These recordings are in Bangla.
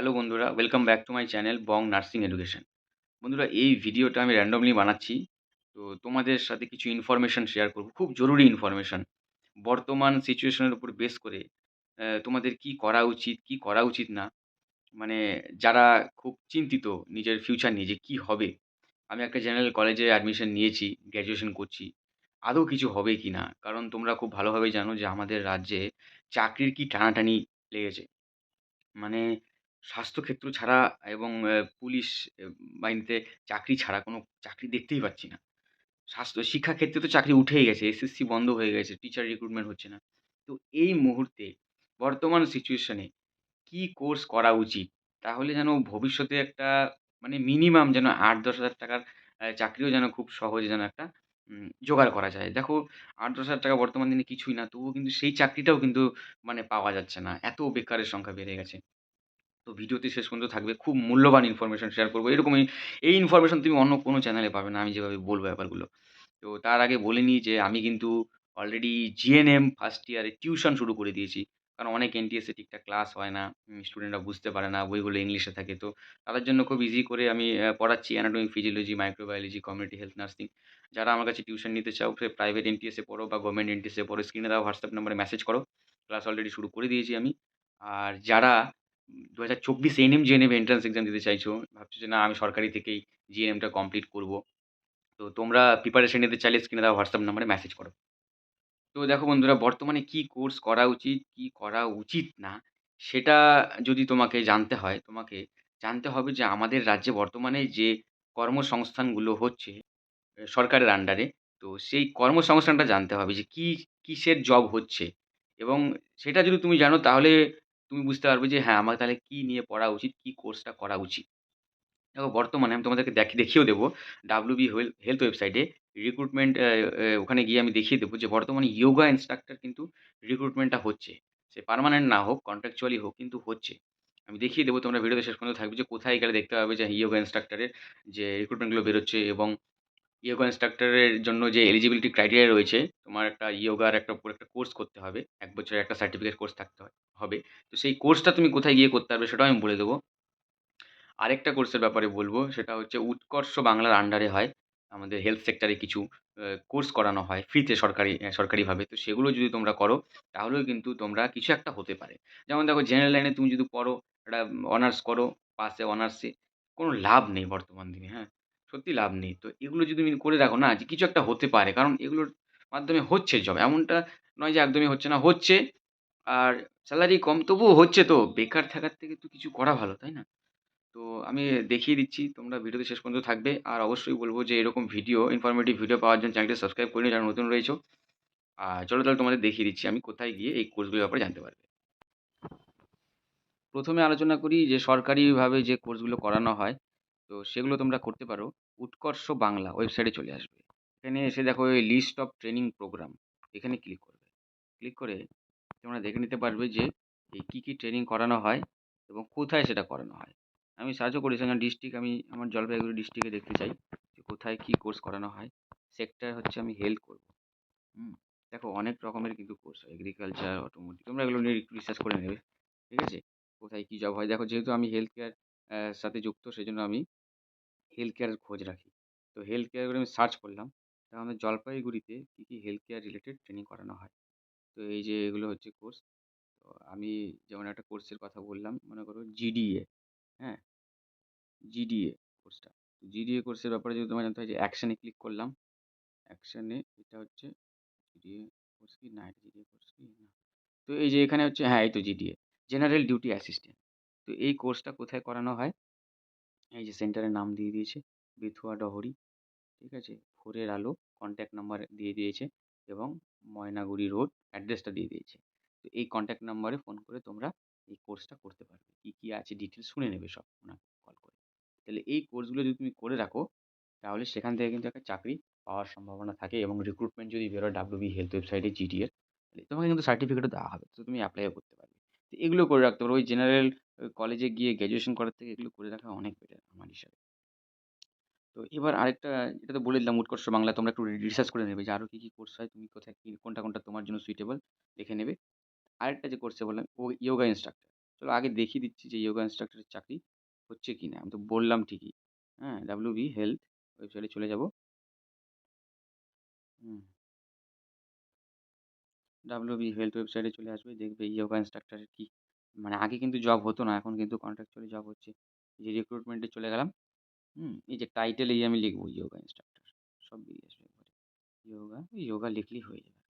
হ্যালো বন্ধুরা welcome back to my channel Bong nursing education বন্ধুরা, এই ভিডিওটা আমি র্যান্ডমলি বানাচ্ছি। তো তোমাদের সাথে কিছু ইনফরমেশান শেয়ার করব। খুব জরুরি ইনফরমেশান বর্তমান সিচুয়েশনের উপর বেস করে তোমাদের কি করা উচিত, কি করা উচিত না? মানে যারা খুব চিন্তিত নিজের ফিউচার নিয়ে যে কী হবে? আমি একটা জেনারেল কলেজে অ্যাডমিশন নিয়েছি গ্র্যাজুয়েশন করছি। আদৌ কিছু হবে কি না? কারণ তোমরা খুব ভালোভাবে জানো যে আমাদের রাজ্যে চাকরির কি টানাটানি লেগেছে। মানে স্বাস্থ্যক্ষেত্র ছাড়া এবং পুলিশ বাহিনীতে চাকরি ছাড়া কোনো চাকরি দেখতেই পাচ্ছি না। স্বাস্থ্য, শিক্ষাক্ষেত্রে তো চাকরি উঠেই গেছে। এসএসসি বন্ধ হয়ে গেছে। টিচার রিক্রুটমেন্ট হচ্ছে না। তো এই মুহূর্তে, বর্তমান সিচুয়েশনে কি কোর্স করা উচিত? তাহলে যেন ভবিষ্যতে একটা মানে মিনিমাম যেন আট দশ হাজার টাকার চাকরিও যেন খুব সহজে যেন একটা জোগাড় করা যায়। দেখো, আট দশ হাজার টাকা বর্তমান দিনে কিছুই না। তবুও কিন্তু সেই চাকরিটাও কিন্তু মানে পাওয়া যাচ্ছে না। এত বেকারের সংখ্যা বেড়ে গেছে। তো ভিডিওতে শেষ পর্যন্ত থাকবে। খুব মূল্যবান ইনফরমেশন শেয়ার করব। এরকমই এই ইনফরমেশন তুমি অন্য কোনো চ্যানেলে পাবে না। আমি যেভাবে বলব ব্যাপারগুলো। তো তার আগে বলে নিই যে আমি কিন্তু অলরেডি জিএনএম ফার্স্ট ইয়ারে টিউশন শুরু করে দিয়েছি। কারণ অনেক এনটিএসে ঠিকঠাক ক্লাস হয় না। স্টুডেন্টরা বুঝতে পারে না। বইগুলো ইংলিশে থাকে। তো তাদের জন্য খুব ইজি করে আমি পড়াচ্ছি anatomy, physiology, microbiology, community health nursing. যারা আমার কাছে টিউশন নিতে চাও সে প্রাইভেট এনটিএসে পড়ো বা গভর্নমেন্ট এনটিএসে পড়ো স্ক্রিনে দেওয়া হোয়াটসঅ্যাপ নাম্বারে মেসেজ করো। ক্লাস অলরেডি শুরু করে দিয়েছি আমি। আর যারা ২০২৪ এএনএম, জিএনএম এন্ট্রান্স এক্সাম দিতে চাইছো, ভাবছ যে না আমি সরকারি থেকেই জিএনএমটা কমপ্লিট করব। তো তোমরা প্রিপারেশন নিতে চাইলে স্ক্রিনে দেওয়া হোয়াটসঅ্যাপ নাম্বারে মেসেজ করো। তো দেখো বন্ধুরা বর্তমানে কি কোর্স করা উচিত, কি করা উচিত না, সেটা যদি তোমাকে জানতে হয়, তোমাকে জানতে হবে যে আমাদের রাজ্যে বর্তমানে যে কর্মসংস্থানগুলো হচ্ছে সরকারের আন্ডারে, তো সেই কর্মসংস্থানটা জানতে হবে যে কি কিসের জব হচ্ছে এবং সেটা যদি তুমি জানো তাহলে তুমি বুঝতে পারবে যে হ্যাঁ, আমার তাহলে কী নিয়ে পড়া উচিত, কী কোর্সটা করা উচিত। দেখো বর্তমানে আমি তোমাদেরকে দেখ দেখিয়েও দেবো ডাব্লিউবি হেল হেলথ ওয়েবসাইটে রিক্রুটমেন্ট ওখানে গিয়ে আমি দেখিয়ে দেবো যে বর্তমানে ইয়োগা ইন্সট্রাক্টর কিন্তু রিক্রুটমেন্টটা হচ্ছে। সে পার্মানেন্ট না হোক, কন্ট্রাকচুয়ালি হোক কিন্তু হচ্ছে। আমি দেখিয়ে দেবো তোমরা ভিডিওতে শেষ পর্যন্ত থাকবে যে কোথায় গেলে দেখতে পাবে যে ইয়োগা ইন্সট্রাক্টরের যে রিক্রুটমেন্টগুলো বেরোচ্ছে এবং ইয়োগা ইন্সট্রাক্টরের জন্য যে এলিজিবিলিটি ক্রাইটেরিয়া রয়েছে, তোমার একটা ইয়োগার একটা পুরো একটা কোর্স করতে হবে। এক বছরের একটা সার্টিফিকেট কোর্স থাকতে হবে। তো সেই কোর্সটা তুমি কোথায় গিয়ে করতে পারবে সেটাও আমি বলে দেবো। আরেকটা কোর্সের ব্যাপারে বলব সেটা হচ্ছে উৎকর্ষ বাংলার আন্ডারে হয়। আমাদের হেলথ সেক্টরে কিছু কোর্স করানো হয় ফ্রিতে সরকারি সরকারিভাবে। তো সেগুলো যদি তোমরা করো তাহলেও কিন্তু তোমরা কিছু একটা হতে পারে। যেমন দেখো জেনারেল লাইনে তুমি যদি পড়ো, একটা অনার্স করো, পাসে অনার্সে কোনো লাভ নেই বর্তমান দিনে, হ্যাঁ? সত্যি লাভ নেই। তো এগুলো যদি তুমি করে রাখো না যে কিছু একটা হতে পারে। কারণ এগুলোর মাধ্যমে হচ্ছে জব। এমনটা নয় যে একদমই হচ্ছে না, হচ্ছে। আর স্যালারি কম তবুও হচ্ছে তো। বেকার থাকার থেকে তো কিছু করা ভালো, তাই না? তো আমি দেখিয়ে দিচ্ছি। তোমরা ভিডিওতে শেষ পর্যন্ত থাকবে। আর অবশ্যই বলব যে এরকম ভিডিও ইনফরমেটিভ ভিডিও পাওয়ার জন্য চ্যানেলটি সাবস্ক্রাইব করে যারা নতুন রয়েছো। আর চলো তাহলে তোমাদের দেখিয়ে দিচ্ছি আমি কোথায় গিয়ে এই কোর্সগুলোর ব্যাপারে জানতে পারবে। প্রথমে আলোচনা করি যে সরকারিভাবে যে কোর্সগুলো করানো হয়, তো সেগুলো তোমরা করতে পারো উৎকর্ষ বাংলা ওয়েবসাইটে চলে আসবে। এখানে এসে দেখো এই লিস্ট অফ ট্রেনিং প্রোগ্রাম এখানে ক্লিক করবে। ক্লিক করে তোমরা দেখে নিতে পারবে যে এই কী, কী ট্রেনিং করানো হয় এবং কোথায় সেটা করানো হয়। আমি সার্চও করেছিলাম ডিস্ট্রিক্ট আমি আমার জলপাইগুড়ি ডিস্ট্রিক্টে দেখতে চাই যে কোথায় কী কোর্স করানো হয়। সেক্টর হচ্ছে আমি হেলথ করব। হুম? দেখো অনেক রকমের কিন্তু কোর্স হয়। এগ্রিকালচার, অটোমোটিভ তোমরা এগুলো নিয়ে একটু রিসার্চ করে নেবে। ঠিক আছে? কোথায় কী জব হয়। দেখো যেহেতু আমি হেলথ কেয়ার সাথে যুক্ত সেই জন্য আমি হেলথ কেয়ারের খোঁজ রাখি। তো হেলথ কেয়ার করে আমি সার্চ করলাম। আমাদের জলপাইগুড়িতে কী, কী হেলথ কেয়ার রিলেটেড ট্রেনিং করানো হয়। তো এই যে এগুলো হচ্ছে কোর্স। তো আমি যেমন একটা কোর্সের কথা বললাম মনে করো জিডিএ, হ্যাঁ? জিডিএ কোর্সটা। জিডিএ কোর্সের ব্যাপারে যদি তোমার জানতে হয় যে অ্যাকশানে ক্লিক করলাম। অ্যাকশানে এটা হচ্ছে জিডিএ কোর্স কি? না এটা জিডিএ কোর্স কি? না। তো এই যে এখানে হচ্ছে হ্যাঁ, এই তো জিডিএ জেনারেল ডিউটি অ্যাসিস্ট্যান্ট। তো এই কোর্সটা কোথায় করানো হয়? এই যে সেন্টারের নাম দিয়ে দিয়েছে বেথুয়া ডহরি। ঠিক আছে? ভোরের আলো কনট্যাক্ট নাম্বার দিয়ে দিয়েছে এবং ময়নাগুড়ি রোড অ্যাড্রেসটা দিয়ে দিয়েছে। তো এই কনট্যাক্ট নাম্বারে ফোন করে তোমরা এই কোর্সটা করতে পারবে। কী, কী আছে ডিটেলস শুনে নেবে সব ওনাকে কল করে। তাহলে এই কোর্সগুলো যদি তুমি করে রাখো তাহলে সেখান থেকে কিন্তু একটা চাকরি পাওয়ার সম্ভাবনা থাকে এবং রিক্রুটমেন্ট যদি বেরোয় ডাব্লিউবি হেলথ ওয়েবসাইটে জিডিএর তোমাকে কিন্তু সার্টিফিকেটও দেওয়া হবে। তো তুমি অ্যাপ্লাইও করতে পারবে। তো এগুলো করে রাখতে পারো। ওই জেনারেল কলেজে গিয়ে গ্র্যাজুয়েশন করার থেকে এগুলো করে রাখা অনেক বেটার আমার হিসাবে। তো এবার আরেকটা এটা তো বলে দিলাম উৎকর্ষ বাংলা তোমরা একটু রিসার্চ করে নেবে যে আরও কী, কী কোর্স হয়, তুমি কোথায় কী কোনটা, কোনটা তোমার জন্য সুইটেবল দেখে নেবে। আরেকটা যে কোর্সে বললাম ও ইয়োগা ইন্সট্রাক্টর। চলো আগে দেখিয়ে দিচ্ছি যে ইয়োগা ইনস্ট্রাক্টরের চাকরি হচ্ছে কি না আমি তো বললাম ঠিকই হ্যাঁ ডাব্লিউ বি হেলথ ওয়েবসাইটে চলে যাব ডাব্লিউ বি হেলথ ওয়েবসাইটে চলে আসবে দেখবে ইয়োগা ইনস্ট্রাক্টরের কি মানে আগে কিন্তু জব হতো না, এখন কিন্তু কন্ট্রাকচুয়ালি জব হচ্ছে। যে রিক্রুটমেন্টে চলে গেলাম, হুম, এই যে টাইটেল এই আমি লিখব ইয়োগা ইনস্ট্রাক্টর সব বেরিয়ে আসবে একবারে ইয়োগা ইয়োগা লিখলেই হয়ে যাবে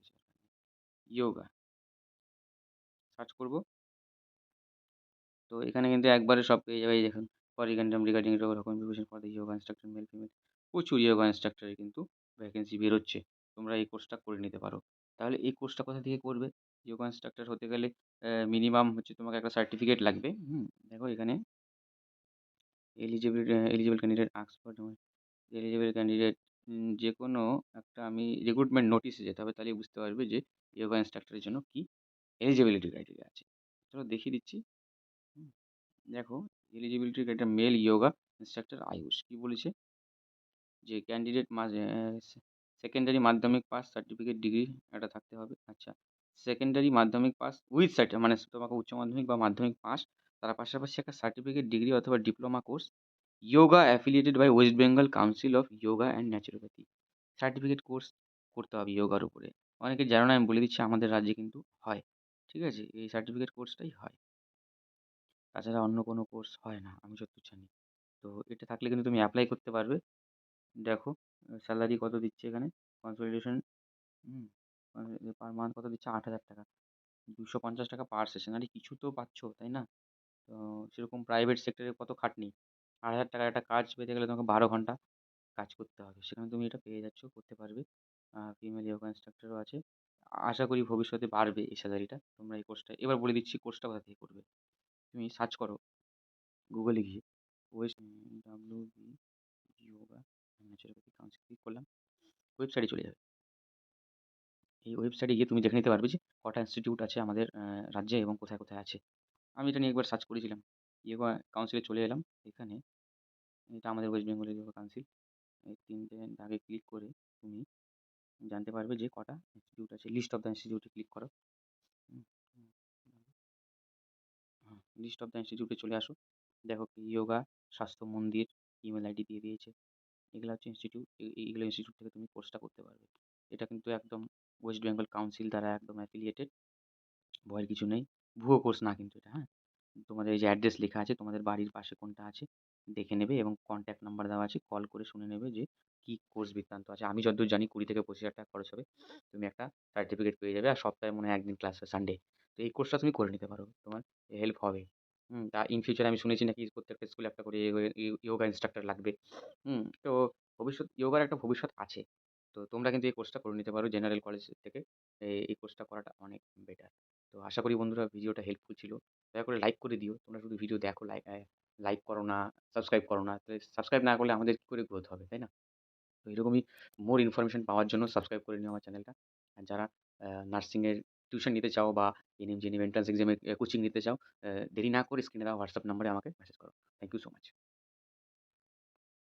ইয়োগা সার্চ করব। তো এখানে কিন্তু একবারে সব পেয়ে যাবে দেখুন ফরিগ্যান্ডাম রিগার্ডিং রকম preparation for the yoga instructor male female প্রচুর যোগা ইনস্ট্রাক্টরের কিন্তু ভ্যাকেন্সি বেরোচ্ছে। তোমরা এই কোর্সটা করে নিতে পারো। তাহলে এই কোর্সটা কোথা থেকে করবে? যোগা ইনস্ট্রাক্টর হতে গেলে মিনিমাম হচ্ছে তোমাকে একটা সার্টিফিকেট লাগবে। হুম, দেখো এখানে eligible eligible candidate asks for eligible candidate যে কোনো একটা আমি রিক্রুটমেন্ট নোটিশে যেতে হবে তাহলে বুঝতে পারবে যে যোগা ইনস্ট্রাক্টরের জন্য কি এলিজিবিলিটি ক্রাইটেরিয়া আছে। চলো দেখিয়ে দিচ্ছি। দেখো eligibility criteria male yoga instructor AYUSH কী বলেছে? যে ক্যান্ডিডেট মাঝে সেকেন্ডারি মাধ্যমিক পাস সার্টিফিকেট ডিগ্রি একটা থাকতে হবে। আচ্ছা সেকেন্ডারি মাধ্যমিক পাস উইথ সার্টি মানে তোমাকে উচ্চ মাধ্যমিক বা মাধ্যমিক পাস তার পাশাপাশি একটা সার্টিফিকেট ডিগ্রি অথবা diploma course yoga affiliated by West Bengal council of yoga and naturopathy certificate course করতে হবে যোগার উপরে। অনেকে জানো না, আমি বলে দিচ্ছি, আমাদের রাজ্যে কিন্তু হয়। ঠিক আছে? এই সার্টিফিকেট কোর্সটাই হয়। তাছাড়া অন্য কোনো কোর্স হয় না, আমি যতদূর জানি। তো এটা থাকলে কিন্তু তুমি অ্যাপ্লাই করতে পারবে। দেখো স্যালারি কত দিচ্ছে এখানে? কনসলিডেশন হুম। পার মান্থ কত দিচ্ছে? আট হাজার টাকা। দুশো পঞ্চাশ টাকা পার সেশন আরে, কিছু তো পাচ্ছ, তাই না? তো সেরকম প্রাইভেট সেক্টরে কত খাটনি? আট হাজার টাকার একটা কাজ পেতে গেলে তোমাকে বারো ঘণ্টা কাজ করতে হবে। সেখানে তুমি এটা পেয়ে যাচ্ছ, করতে পারবে। ফিমেল ইয়োগা ইনস্ট্রাক্টরও আছে। আশা করি ভবিষ্যতে বাড়বে এই স্যালারিটা তোমরা এই কোর্সটা এবার বলে দিচ্ছি কোর্সটা কোথা থেকে করবে? তুমি সার্চ করো গুগলে গিয়ে। ওয়েস্ট ডাব্লিউ বি ইয়োগা করলাম। ওয়েবসাইটে চলে যাবে। এই ওয়েবসাইটে গিয়ে তুমি দেখে নিতে পারবে যে কটা ইনস্টিটিউট আছে আমাদের রাজ্যে এবং কোথায় কোথায় আছে। আমি এটা নিয়ে একবার সার্চ করেছিলাম। ইয়োগা কাউন্সিলে চলে এলাম। এখানে এটা আমাদের ওয়েস্ট বেঙ্গলের ইয়োগা কাউন্সিল এই তিনটে দাগে ক্লিক করে তুমি জানতে পারবে যে কটা ইনস্টিটিউট আছে। লিস্ট অফ দ্য ইনস্টিটিউটে ক্লিক করো। লিস্ট অফ দ্য ইনস্টিটিউটে চলে আসো। দেখো ইয়োগা স্বাস্থ্য মন্দির ইমেল আইডি দিয়ে দিয়েছে। এগুলো হচ্ছে ইনস্টিটিউট এইগুলো ইনস্টিটিউট থেকে তুমি কোর্সটা করতে পারবে। এটা কিন্তু একদম ওয়েস্ট বেঙ্গল কাউন্সিল দ্বারা একদম অ্যাফিলিয়েটেড ভয়ের কিছু নেই। ভুয়ো কোর্স না কিন্তু এটা হ্যাঁ? তোমাদের এই যে অ্যাড্রেস লেখা আছে, তোমাদের বাড়ির পাশে কোনটা আছে, দেখে নেবে এবং কন্ট্যাক্ট নাম্বার দেওয়া আছে কল করে শুনে নেবে যে কী কোর্স বৃত্তান্ত আছে। আমি যতদূর জানি কুড়ি থেকে পঁচিশ হাজার টাকা খরচ হবে। তুমি একটা সার্টিফিকেট পেয়ে যাবে আর সপ্তাহে মনে হয় একদিন ক্লাস হয় সানডে তো এই কোর্সটা তুমি করে নিতে পারো। তোমার হেল্প হবে। হুম, তা ইন ফিউচার আমি শুনেছি নাকি প্রত্যেকটা স্কুলে একটা করে ইয়োগা ইনস্ট্রাক্টর লাগবে। হুম, তো ভবিষ্যৎ, ইয়োগার একটা ভবিষ্যৎ আছে। তো তোমরা কিন্তু এই কোর্সটা করে নিতে পারো জেনারেল কলেজ থেকে। এই কোর্সটা করাটা অনেক বেটার তো আশা করি বন্ধুরা ভিডিওটা হেল্পফুল ছিল। দয়া করে লাইক করে দিও। তোমরা শুধু ভিডিও দেখো লাইক লাইক করো না সাবস্ক্রাইব করো না। তো সাবস্ক্রাইব না করলে আমাদের কী করে গ্রোথ হবে, তাই না? তো এরকমই মোর ইনফরমেশন পাওয়ার জন্য সাবস্ক্রাইব করে নিও আমার চ্যানেলটা আর যারা নার্সিংয়ের টিউশন নিতে চাও বা এনএম জেনিম এন্ট্রান্স এক্সামে কোচিং নিতে চাও দেরি না করে স্ক্রিনে দেওয়া হোয়াটসঅ্যাপ নাম্বারে আমাকে মেসেজ করো। Thank you so much